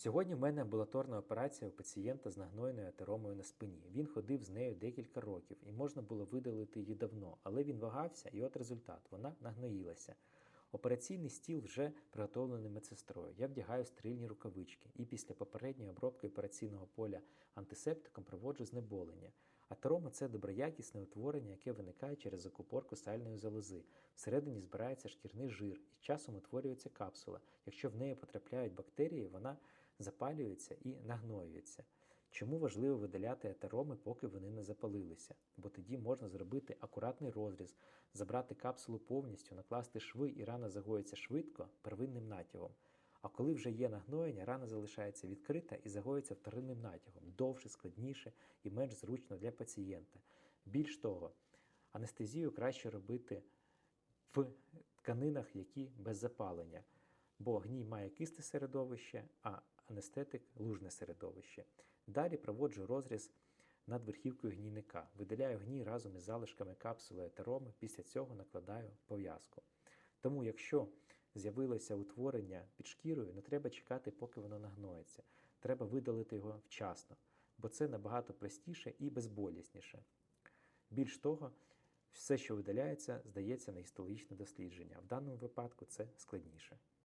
Сьогодні в мене амбулаторна операція у пацієнта з нагнойною атеромою на спині. Він ходив з нею декілька років і можна було видалити її давно, але він вагався, і от результат вона нагноїлася. Операційний стіл вже приготовлений медсестрою. Я вдягаю стерильні рукавички і після попередньої обробки операційного поля антисептиком проводжу знеболення. Атерома це доброякісне утворення, яке виникає через закупорку сальної залози. Всередині збирається шкірний жир і часом утворюється капсула. Якщо в неї потрапляють бактерії, вона запалюється і нагноюється. Чому важливо видаляти атероми, поки вони не запалилися? Бо тоді можна зробити акуратний розріз, забрати капсулу повністю, накласти шви і рана загоїться швидко первинним натягом. А коли вже є нагноєння, рана залишається відкрита і загоїться вторинним натягом, довше, складніше і менш зручно для пацієнта. Більш того, анестезію краще робити в тканинах, які без запалення, бо гній має кисте середовище, а анестетик лужне середовище. Далі проводжу розріз над верхівкою гнійника, видаляю гній разом із залишками капсули етероми, після цього накладаю пов'язку. Тому, якщо з'явилося утворення під шкірою, не треба чекати, поки воно нагноїться. Треба видалити його вчасно, бо це набагато простіше і безболісніше. Більш того, все, що видаляється, здається на гістологічне дослідження. В даному випадку це складніше.